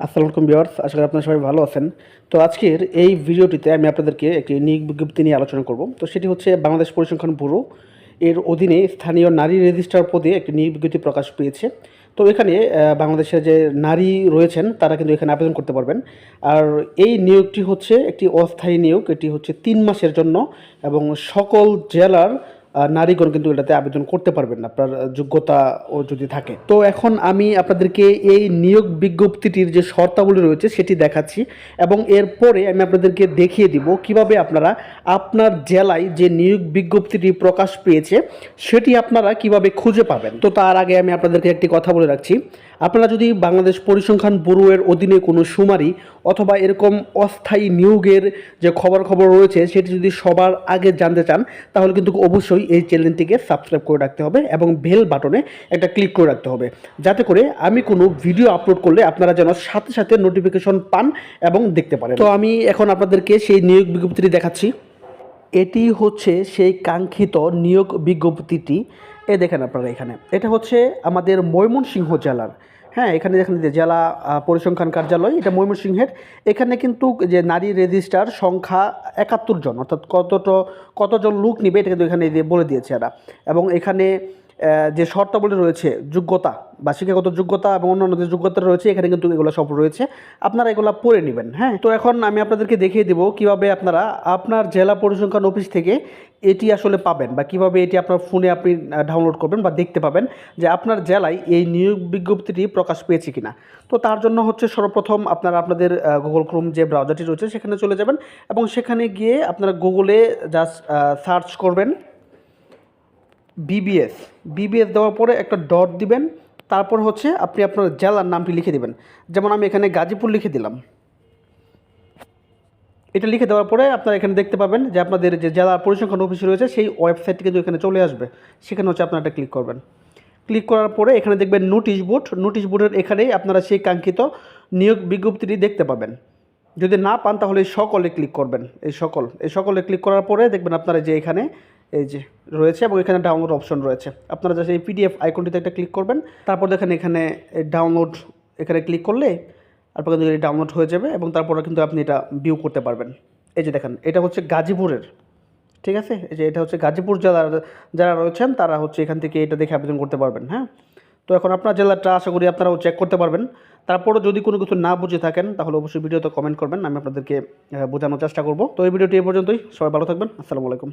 আসসালামু আলাইকুম ভিউয়ার্স, আশা করি আপনারা সবাই ভালো আছেন। তো আজকের এই ভিডিওটিতে আমি আপনাদেরকে একটি নিয়োগ বিজ্ঞপ্তি নিয়ে আলোচনা করব। তো সেটি হচ্ছে বাংলাদেশ পরিসংখ্যান ব্যুরো এর অধীনে স্থানীয় নারী রেজিস্ট্রার পদে একটি নিয়োগ বিজ্ঞপ্তি প্রকাশ পেয়েছে। তো এখানে বাংলাদেশের যে নারী রয়েছেন, তারা কিন্তু এখানে আবেদন করতে পারবেন। আর এই নিয়োগটি হচ্ছে একটি অস্থায়ী নিয়োগ, এটি হচ্ছে তিন মাসের জন্য এবং সকল জেলার নারীগণ কিন্তু এটাতে আবেদন করতে পারবেন না, আপনার যোগ্যতা ও যদি থাকে। তো এখন আমি আপনাদেরকে এই নিয়োগ বিজ্ঞপ্তিটির যে শর্তাবলী রয়েছে সেটি দেখাচ্ছি এবং এরপরে আমি আপনাদেরকে দেখিয়ে দিব কীভাবে আপনারা আপনার জেলায় যে নিয়োগ বিজ্ঞপ্তিটি প্রকাশ পেয়েছে সেটি আপনারা কীভাবে খুঁজে পাবেন। তো তার আগে আমি আপনাদেরকে একটি কথা বলে রাখছি, আপনারা যদি বাংলাদেশ পরিসংখ্যান ব্যুরোয়ের অধীনে কোনো সুমারি অথবা এরকম অস্থায়ী নিয়োগের যে খবর খবর রয়েছে সেটি যদি সবার আগে জানতে চান, তাহলে কিন্তু অবশ্যই এই চ্যানেলটিকে সাবস্ক্রাইব করে রাখতে হবে এবং বেল বাটনে একটা ক্লিক করে রাখতে হবে। যাতে করে আমি কোনো ভিডিও আপলোড করলে আপনারা যেন সাথে সাথে নোটিফিকেশন পান এবং দেখতে পারেন। তো আমি এখন আপনাদেরকে সেই নিয়োগ বিজ্ঞপ্তিটি দেখাচ্ছি। এটি হচ্ছে সেই কাঙ্ক্ষিত নিয়োগ বিজ্ঞপ্তিটি। এ দেখেন আপনারা এখানে। এটা হচ্ছে আমাদের ময়মনসিংহ জেলার। হ্যাঁ এখানে দেখেন যে জেলা পরিসংখ্যান কার্যালয়, এটা ময়মনসিংহের। এখানে কিন্তু যে নারী রেজিস্টার সংখ্যা একাত্তর জন, অর্থাৎ কতটা, কতজন লোক নিবে, এটা কিন্তু এখানে বলে দিয়েছে এরা। এবং এখানে যে শর্তাবলী রয়েছে, যোগ্যতা বা শিক্ষাগত যোগ্যতা এবং অন্যান্য যে যোগ্যতা রয়েছে, এখানে কিন্তু এগুলো সব রয়েছে। আপনারা এগুলো পড়ে নেবেন হ্যাঁ? তো এখন আমি আপনাদেরকে দেখিয়ে দেবো কীভাবে আপনারা আপনার জেলা পরিসংখ্যান অফিস থেকে এটি আসলে পাবেন বা কীভাবে এটি আপনার ফোনে আপনি ডাউনলোড করবেন বা দেখতে পাবেন যে আপনার জেলায় এই নিয়োগ বিজ্ঞপ্তিটি প্রকাশ পেয়েছে কিনা। তো তার জন্য হচ্ছে সর্বপ্রথম আপনারা আপনাদের গুগল ক্রোম যে ব্রাউজারটি রয়েছে, সেখানে চলে যাবেন এবং সেখানে গিয়ে আপনারা গুগলে জাস্ট সার্চ করবেন। বিবিএস বিবিএস দেওয়ার পরে একটা ডট দিবেন, তারপর হচ্ছে আপনি আপনার জেলার নামটি লিখে দিবেন। যেমন আমি এখানে গাজীপুর লিখে দিলাম। এটা লিখে দেওয়ার পরে আপনারা এখানে দেখতে পাবেন যে আপনাদের যে জেলা পরিসংখ্যান অফিস রয়েছে, সেই ওয়েবসাইটটি কিন্তু এখানে চলে আসবে। সেখানে হচ্ছে আপনারা এটা ক্লিক করবেন। ক্লিক করার পরে এখানে দেখবেন নোটিশ বোর্ড নোটিশ বোর্ডের এখানেই আপনারা সেই কাঙ্ক্ষিত নিয়োগ বিজ্ঞপ্তিটি দেখতে পাবেন। যদি না পান, তাহলে সকলে ক্লিক করবেন। এই সকল। এই সকলে ক্লিক করার পরে দেখবেন আপনারা যে এখানে এই যে রয়েছে এবং এখানে ডাউনলোড অপশন রয়েছে। আপনারা জাস্ট এই পিডিএফ আইকনটিতে একটা ক্লিক করবেন। তারপর দেখেন এখানে ডাউনলোড এখানে ক্লিক করলে তারপর কিন্তু ডাউনলোড হয়ে যাবে এবং তারপরে কিন্তু আপনি এটা ভিউ করতে পারবেন। এই যে দেখেন, এটা হচ্ছে গাজীপুরের, ঠিক আছে? এই যে এটা হচ্ছে গাজীপুর জেলার যারা রয়েছেন তারা হচ্ছে এখান থেকে এটা দেখে আবেদন করতে পারবেন হ্যাঁ? তো এখন আপনার জেলাটা আশা করি আপনারাও চেক করতে পারবেন। তারপরও যদি কোনো কিছু না বুঝে থাকেন, তাহলে অবশ্যই ভিডিওতে কমেন্ট করবেন। আমি আপনাদেরকে বোঝানোর চেষ্টা করব। তো এই ভিডিওটি এই পর্যন্তই। সবাই ভালো থাকবেন। আসসালামু আলাইকুম।